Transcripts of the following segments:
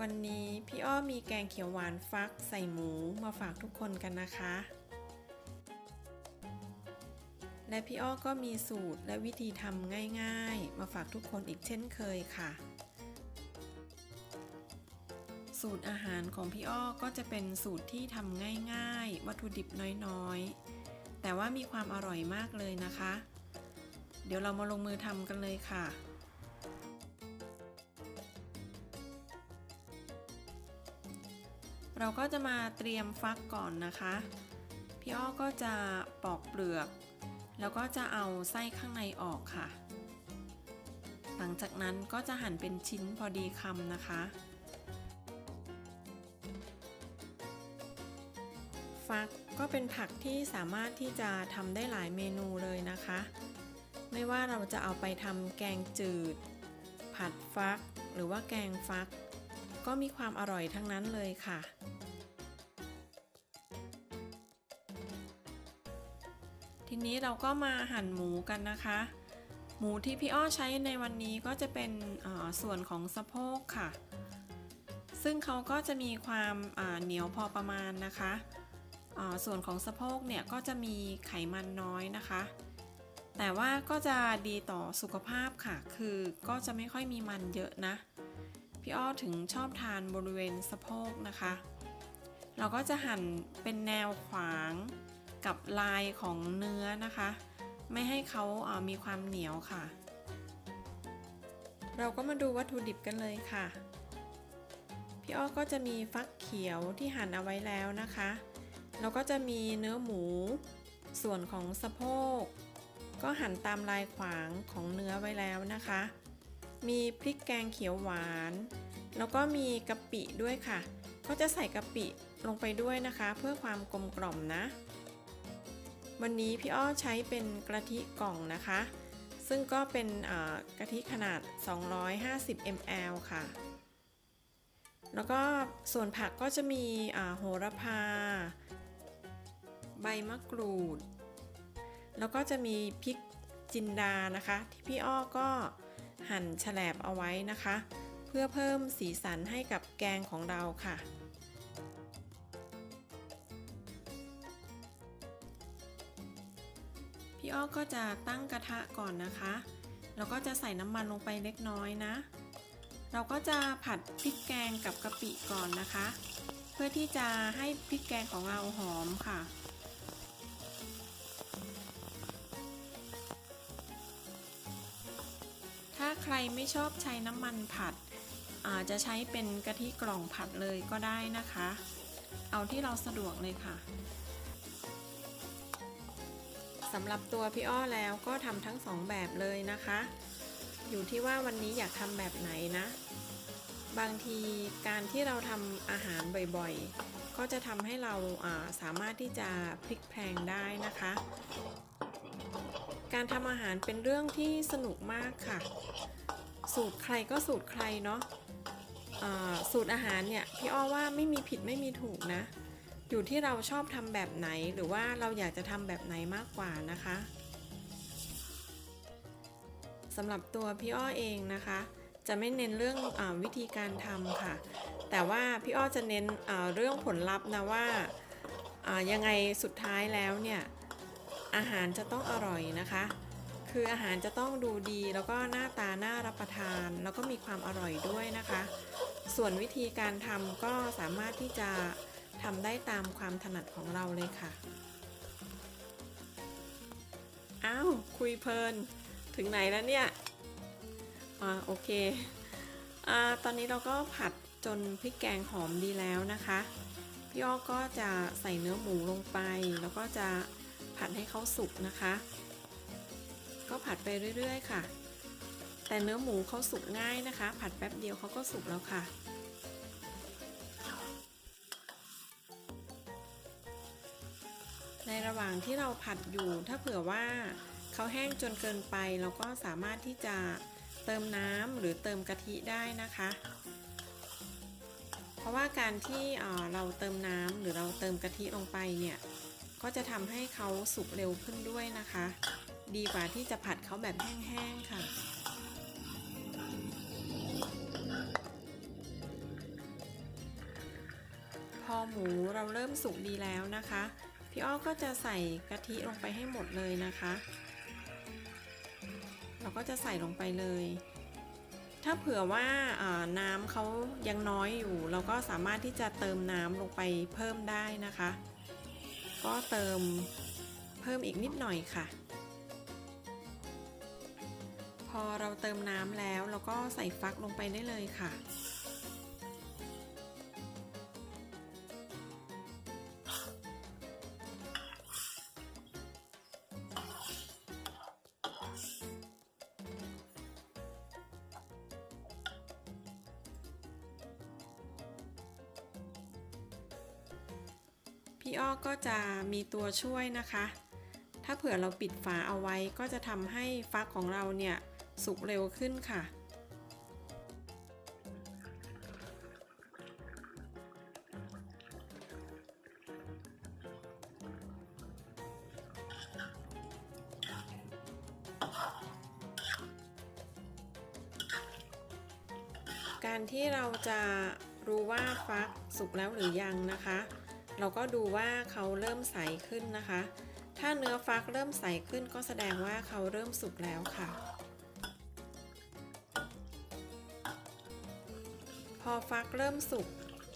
วันนี้พี่อ้อมีแกงเขียวหวานฟักใส่หมูมาฝากทุกคนกันนะคะ และพี่อ้อก็มีสูตรและวิธีทำง่ายๆ มาฝากทุกคนอีกเช่นเคยค่ะ สูตรอาหารของพี่อ้อก็จะเป็นสูตรที่ทำง่ายๆ วัตถุดิบน้อยๆ แต่ว่ามีความอร่อยมากเลยนะคะ เดี๋ยวเรามาลงมือทำกันเลยค่ะ เราก็จะมาเตรียมฟักก่อนนะคะ พี่อ้อก็จะปอกเปลือก แล้วก็จะเอาไส้ข้างในออกค่ะ หลังจากนั้นก็จะหั่นเป็นชิ้นพอดีคำนะคะ ฟักก็เป็นผักที่สามารถที่จะทำได้หลายเมนูเลยนะคะ ไม่ว่าเราจะเอาไปทำแกงจืด ผัดฟัก หรือว่าแกงฟักก็มีความอร่อยทั้งนั้นเลยค่ะ ทีนี้เราก็มาหั่นหมูกันนะคะ หมูที่พี่อ้อใช้ในวันนี้ก็จะเป็นส่วนของสะโพกค่ะ ซึ่งเขาก็จะมีความเหนียวพอประมาณนะคะส่วนของสะโพกเนี่ยก็จะมีไขมันน้อยนะคะ แต่ว่าก็จะดีต่อสุขภาพค่ะ คือก็จะไม่ค่อยมีมันเยอะนะ พี่อ้อถึงชอบทานบริเวณสะโพกนะคะ เราก็จะหั่นเป็นแนวขวาง กับลายของเนื้อนะคะ ไม่ให้เขาามีความเหนียวค่ะ เราก็มาดูวัตถุดิบกันเลยค่ะ พี่อ้อก็จะมีฟักเขียวที่หั่นเอาไว้แล้วนะคะ แล้วก็จะมีเนื้อหมู ส่วนของสะโพก ก็หั่นตามลายขวางของเนื้อไว้แล้วนะคะ มีพริกแกงเขียวหวาน แล้วก็มีกะปิด้วยค่ะ ก็จะใส่กะปิลงไปด้วยนะคะ เพื่อความกลมกล่อมนะ วันนี้พี่อ้อใช้เป็นกะทิกล่องนะคะ ซึ่งก็เป็นกะทิขนาด 250 ml ค่ะ แล้วก็ส่วนผักก็จะมีโหระพา ใบมะกรูด แล้วก็จะมีพริกจินดานะคะ ที่พี่อ้อก็หั่นแฉลบเอาไว้นะคะ เพื่อเพิ่มสีสันให้กับแกงของเราค่ะ อ้อก็จะตั้งกระทะก่อนนะคะ แล้วก็จะใส่น้ำมันลงไปเล็กน้อยนะ เราก็จะผัดพริกแกงกับกะปิก่อนนะคะ เพื่อที่จะให้พริกแกงของเราหอมค่ะถ้าใครไม่ชอบใช้น้ำมันผัดอาจจะใช้เป็นกะทิกล่องผัดเลยก็ได้นะคะ เอาที่เราสะดวกเลยค่ะ สำหรับตัวพี่อ้อแล้วก็ทำทั้งสองแบบเลยนะคะ อยู่ที่ว่าวันนี้อยากทำแบบไหนนะ บางทีการที่เราทำอาหารบ่อยๆ ก็จะทำให้เราาสามารถที่จะพลิกแพลงได้นะคะ การทำอาหารเป็นเรื่องที่สนุกมากค่ะ สูตรใครก็สูตรใครเนาะะสูตรอาหารเนี่ยพี่อ้อว่าไม่มีผิดไม่มีถูกนะ อยู่ที่เราชอบทำแบบไหนหรือว่าเราอยากจะทำแบบไหนมากกว่านะคะสำหรับตัวพี่อ้อเองนะคะ จะไม่เน้นเรื่องอวิธีการทำค่ะ แต่ว่าพี่อ้อจะเน้นเรื่องผลลัพธ์นะว่ายังไงสุดท้ายแล้วเนี่ยอาหารจะต้องอร่อยนะคะ คืออาหารจะต้องดูดีแล้วก็หน้าตาน่ารับประทาน แล้วก็มีความอร่อยด้วยนะคะ ส่วนวิธีการทำก็สามารถที่จะ ทำได้ตามความถนัดของเราเลยค่ะ อ้าว คุยเพลิน ถึงไหนแล้วเนี่ย อ่า โอเค อ่า ตอนนี้เราก็ผัดจนพริกแกงหอมดีแล้วนะคะพี่อ้อก็จะใส่เนื้อหมูลงไป แล้วก็จะผัดให้เขาสุกนะคะ ก็ผัดไปเรื่อยๆ ค่ะ แต่เนื้อหมูเขาสุกง่ายนะคะ ผัดแป๊บเดียวเขาก็สุกแล้วค่ะ ในระหว่างที่เราผัดอยู่ ถ้าเผื่อว่าเขาแห้งจนเกินไป เราก็สามารถที่จะเติมน้ำหรือเติมกะทิได้นะคะ เพราะว่าการที่เราเติมน้ำหรือเราเติมกะทิลงไปเนี่ยก็จะทำให้เขาสุกเร็วขึ้นด้วยนะคะ ดีกว่าที่จะผัดเขาแบบแห้งๆค่ะพอหมูเราเริ่มสุกดีแล้วนะคะ พี่อ้อก็จะใส่กะทิลงไปให้หมดเลยนะคะ เราก็จะใส่ลงไปเลย ถ้าเผื่อว่าน้ำเขายังน้อยอยู่ เราก็สามารถที่จะเติมน้ำลงไปเพิ่มได้นะคะ ก็เติมเพิ่มอีกนิดหน่อยค่ะ พอเราเติมน้ำแล้วเราก็ใส่ฟักลงไปได้เลยค่ะีอ้อก็จะมีตัวช่วยนะคะ ถ้าเผื่อเราปิดฝาเอาไว้ก็จะทำให้ฟักของเราเนี่ยสุกเร็วขึ้นค่ะ การที่เราจะรู้ว่าฟักสุกแล้วหรือยังนะคะ เราก็ดูว่าเขาเริ่มใสขึ้นนะคะ ถ้าเนื้อฟักเริ่มใสขึ้นก็แสดงว่าเขาเริ่มสุกแล้วค่ะ พอฟักเริ่มสุก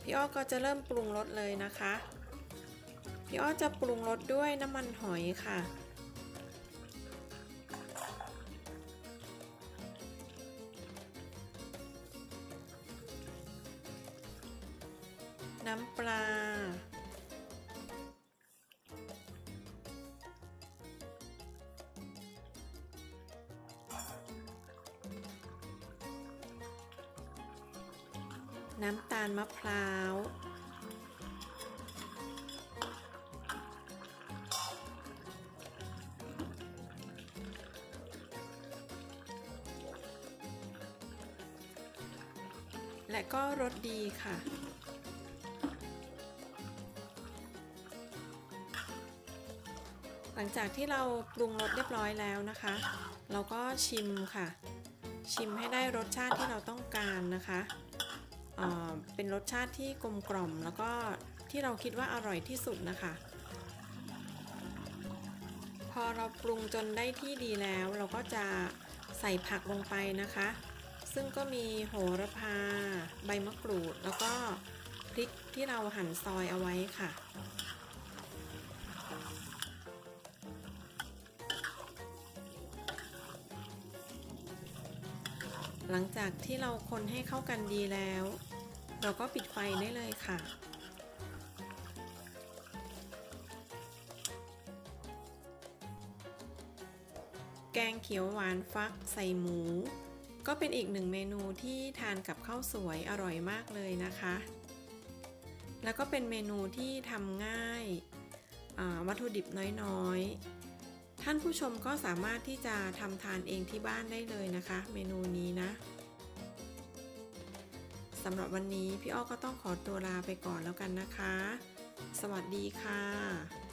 พี่อ้อก็จะเริ่มปรุงรสเลยนะคะ พี่อ้อจะปรุงรสด้วยน้ำมันหอยค่ะน้ำปลา น้ำตาลมะพร้าว และก็รสดีค่ะหลังจากที่เราปรุงรสเรียบร้อยแล้วนะคะ เราก็ชิมค่ะ ชิมให้ได้รสชาติที่เราต้องการนะคะ เป็นรสชาติที่กลมกล่อม แล้วก็ที่เราคิดว่าอร่อยที่สุดนะคะ พอเราปรุงจนได้ที่ดีแล้ว เราก็จะใส่ผักลงไปนะคะ ซึ่งก็มีโหระพา ใบมะกรูด แล้วก็พริกที่เราหั่นซอยเอาไว้ค่ะหลังจากที่เราคนให้เข้ากันดีแล้ว เราก็ปิดไฟได้เลยค่ะ แกงเขียวหวานฟักใส่หมู ก็เป็นอีกหนึ่งเมนูที่ทานกับข้าวสวยอร่อยมากเลยนะคะ แล้วก็เป็นเมนูที่ทำง่ายอ่าวัตถุดิบน้อยๆ ท่านผู้ชมก็สามารถที่จะทำทานเองที่บ้านได้เลยนะคะ เมนูนี้นะ สำหรับวันนี้พี่อ้อก็ต้องขอตัวลาไปก่อนแล้วกันนะคะ สวัสดีค่ะ